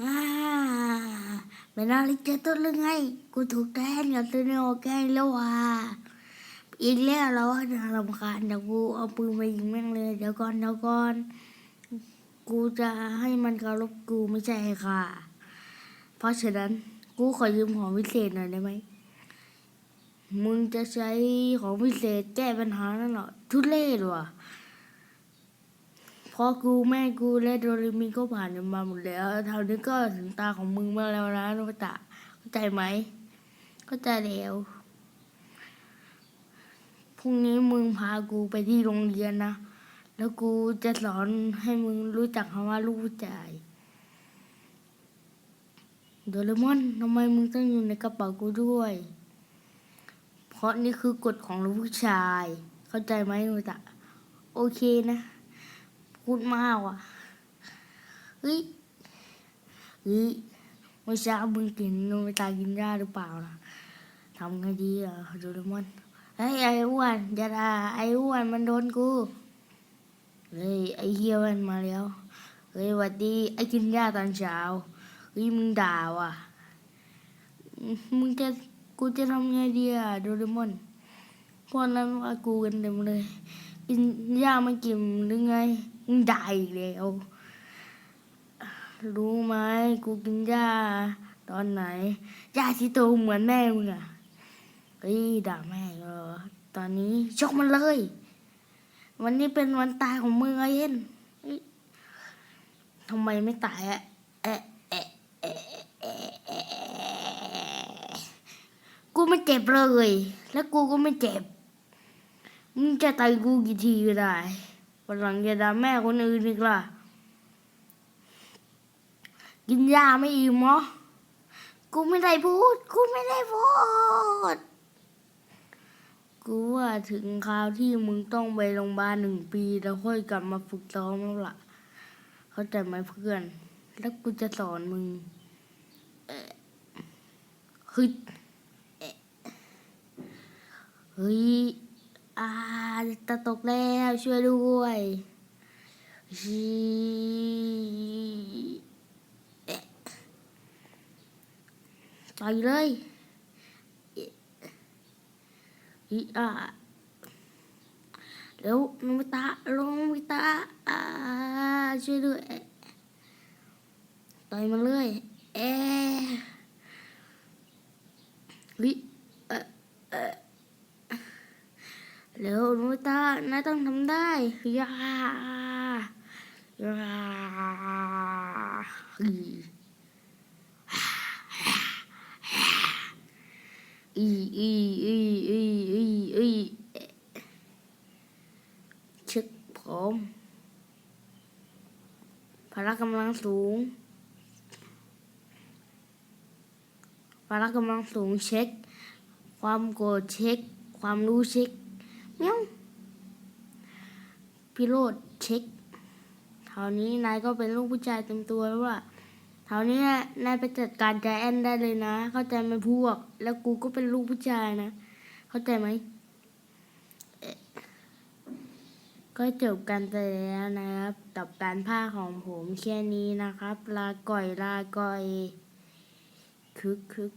อ่าเป็นอะไรเจอตัวหรือไง กูถูกแกล้งกับตัวโนแกล้งแล้วว่ะอีกแล้วเราว่าจะรำคาญเดี๋ยวกูเอาปืนมายิงแม่งเลย เดี๋ยวก่อนเดี๋ยวก่อน กูจะให้มันเคารพกูไม่ใช่ค่ะ เพราะฉะนั้นกูขอยืมของพิเศษหน่อยได้ไหม มึงจะใช้ของพิเศษแก้ปัญหานั่นเหรอทุเรศว่ะ พอกูแม่กูและโดเรมีก็ผ่านกันมาหมดแล้วเท่านี้ก็ถึงตาของมึงมาแล้วนะโนบิตะเข้าใจไหมเข้าใจแล้วพรุ่งนี้มึงพากูไปที่โรงเรียนนะ แล้วกูจะสอนให้มึงรู้จักคำว่าลูกผู้ชายโดเรมอนทำไมมึงต้องอยู่ในกระเป๋ากูด้วย เพราะนี่คือกฎของลูกผู้ชาย เข้าใจไหมโนบิตะ โอเคนะ พูดมากว่ะเฮ้ยเฮ้ยเมื่อเช้ามึงกินนบิตากินยาหรือเปล่านะทำไงดีอะโดเรมอนเฮ้ยไอ้อ้วนอย่าด่าไอ้อ้วนมันโดนกูเฮ้ยไอ้เฮียมันมาแล้วเฮ้ยวัดดีไอ้กินยาตอนเช้าเฮ้ยมึงด่าว่ะมึงจะกูจะทำไงดีอะโดเรมอนพวกนั้นว่ากูกันเต็มเลย กินยาไม่กินหรือไงมึงด่าอีกแล้วรู้ไหมกูกินยาตอนไหนยาที่โตเหมือนแม่มึงอะเฮ้ยด่าแม่เหรอตอนนี้ชกมันเลย วันนี้เป็นวันตายของมึงไอ้เอ็นทำไมไม่ตายอะเอะเอะเอะเอะเอะกูไม่เจ็บเลย แล้วกูก็ไม่เจ็บ มึงจะตายกูกี่ทีก็ได้วันหลังอย่าด่าแม่คนอื่นอีกล่ะ กินยาไม่อิ่มเหรอกูไม่ได้พูด กูไม่ได้พูด กูว่าถึงคราวที่มึงต้องไปโรงพยาบาลหนึ่งปีแล้วค่อยกลับมาฝึกซ้อมแล้วล่ะ เข้าใจไหมเพื่อน แล้วกูจะสอนมึงเอ่อเฮ้ย อ่าจะตกแล้วช่วยด้วยชีต่อยเลยเอ๊ะอีอ่าเร็วลงไปตาลงไปตาอ่าช่วยด้วยต่อยมันเลยเอ๊ะเฮ้ยเอ๊ะเอ๊ะ เร็วนุตานายต้องทำได้ยายาอีอีอีอีอีอีชึกผมพละกำลังสูงพละกำลังสูงเช็ค ความโกรธเช็ค ความรู้เช็ค เมียพี่โรดเช็คเท่านี้นายก็เป็นลูกผู้ชายเต็มตัวแล้วว่ะเท่านี้นายไปจัดการใจแอนได้เลยนะ เข้าใจไหมพวก แล้วกูก็เป็นลูกผู้ชายนะ เข้าใจไหมเอ๊ะก็จบกันไปแล้วนะครับกับการภาของผมแค่นี้นะครับ ลาก่อยลาก่อยคึกคึก